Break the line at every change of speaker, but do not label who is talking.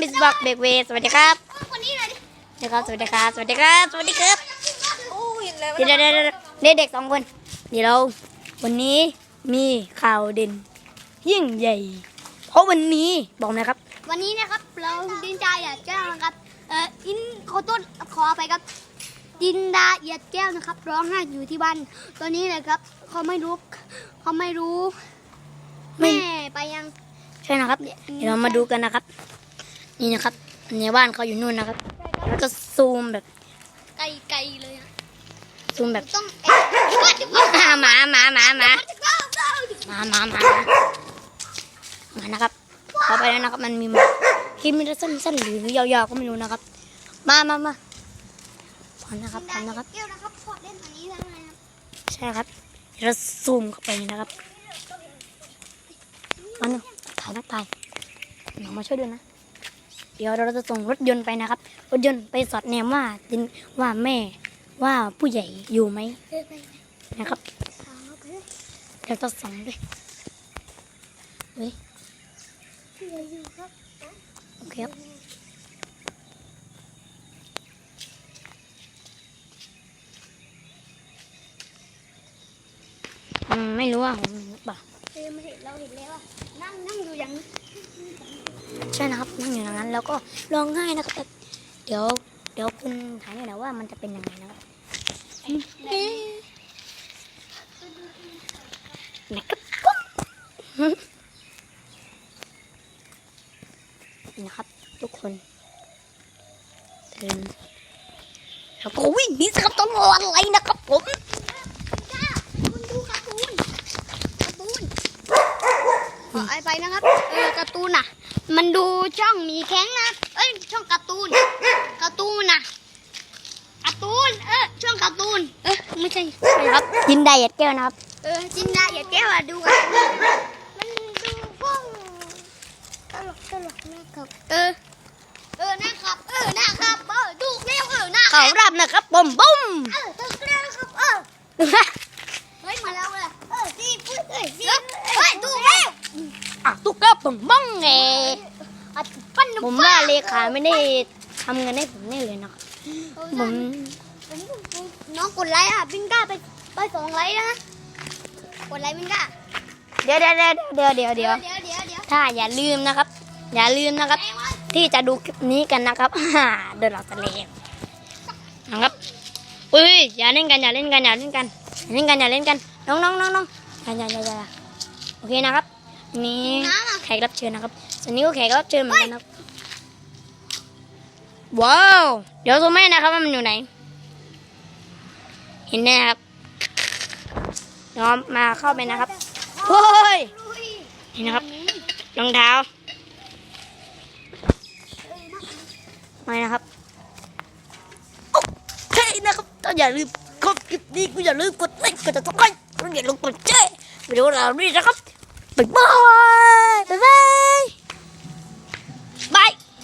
บิสบอกเบกเวสวัสดีครับ
คนนี้เลยดิ
สวัสดีครับสวัสดีครับ สวัสดีครับ สวัสดีครับ
โอ้เห็นแล้ว
เดี๋ยวเดี๋ยวเดี๋ยวเดี๋ยวเด็กสองคน เดี๋ยวเรา วันนี้มีข่าวเด่นยิ่งใหญ่ เพราะวันนี้บอกนะครับ
วันนี้นะครับเราดินดาเหยียดแก้วนะครับ เอ่ออินขอโทษขอไปครับดินดาเหยียดแก้วนะครับ ร้องไห้อยู่ที่บ้านตอนนี้เลยครับเขาไม่รู้เขาไม่รู้
ไม่
แม่ไปยัง
ใช่นะครับ เดี๋ยวเรามาดูกันนะครับ นี่นะครับในบ้านเขาอยู่นู่นนะครับ แล้วก็ซูมแบบ
ไกลๆเลยอะ
ซูมแบบ
ต้องเอ๊ะ
อ่าหมาหมาหมาหมา
เข้าเข้า
หมาหมาหมาหมานะครับต่อไปแล้วนะครับมันมีหมาคลิปมันจะสั้นๆหรือยาวๆก็ไม่รู้นะครับ มามามาพร้อมนะครับพร้อมนะครับ
แก้วนะครับพอเล่นอันนี้ได้ไหมครับ
ใช่ครับเดี๋ยวเราซูมเข้าไปนะครับมาหนึ่งถ่ายนักถ่ายน้องมาช่วยด้วยนะ เดี๋ยวเราจะส่งรถยนต์ไปนะครับ รถยนต์ไปสอดแนมว่าดินว่าแม่ว่าผู้ใหญ่อยู่ไหม
นะ
ครับ
เดี๋
ยวจะส่งด้วยเฮ้ย
ที่
โอเคครับไม่รู้ว่าผม คือมัน
เห็นเราเห็นแล้วอะนั่งนั่งอยู่อย่างนี้
ใช่นะครับนั่งอยู่อย่างนั้นแล้วก็ร้องไห้นะครับแต่เดี๋ยว เดี๋ยวคุณถามหน่อยนะว่ามันจะเป็นยังไงนะครับนะครับนะครับ ทุกคนแล้วก็วิ่งหนีสครับต้องรออะไรนะครับผม
จ้าคุณดูการ์ตูนการ์ตูนขอไอไปนะครับ เออการ์ตูนน่ะ มันดู ช่องหมีแข้งนะ เอ้ย ช่องการ์ตูน การ์ตูนน่ะการ์ตูน เออช่องการ์ตูน เออไม่ใช่
นะครับยินไดเอ็ดแก้วนะครับ
เออ จินดาอย่าแก้วอะดูการ์ตูนมันดูพวกตลกตลกนะครับ เออ เออนะครับ เออนะครับ เออ ดูเร็วเออนะ
เขารับนะครับผมบุ้ม
เออดูเร็วครับ เออ เฮ้ย มาแล้วเลยเออซีฟุตเอ้ยซีเฮ้ยดูเร็ว
อะตุ๊กตาผมบ้องไง
อะปั้นน้ำ
ผมว่าเลขาไม่ได้ทำเงินให้ผมแน่เลยนะครับผม
น้องกดไลค์อะบิงก้าไปไปสองไลค์นะกดไลค์บิงก้า
เดี๋ยวเดี๋ยวเดี๋ยวเดี๋ยวเดี๋ยวเดี๋ยว
เดี๋ยวเดี๋ยวเดี๋ยว
ถ้าอย่าลืมนะครับ อย่าลืมนะครับ
แรงวะ
ที่จะดูคลิปนี้กันนะครับเดินหลักทะเลนะครับอุ้ยอย่าเล่นกันอย่าเล่นกันอย่าเล่นกันอย่าเล่นกันอย่าเล่นกันน้องน้องน้องน้องอย่าอย่าอย่าอย่าโอเคนะครับนี่แขกรับเชิญนะครับส่วนนี้ก็แขกรับเชิญเหมือนกันนะครับ ว้าว เดี๋ยวซูมให้นะครับว่ามันอยู่ไหน เห็นไหมครับเดี๋ยวมาเข้าไปนะครับเฮ้ย
ลุย
นี่นะครับรองเท้าไม่นะครับโอเคนะครับต้องอย่าลืมกดคลิปนี้ก็อย่าลืมกดไลค์กดติดตามแล้วอย่าลืมกดแชร์วิดีโอเราด้วยนะครับบ๊ายบายบ๊ายบาย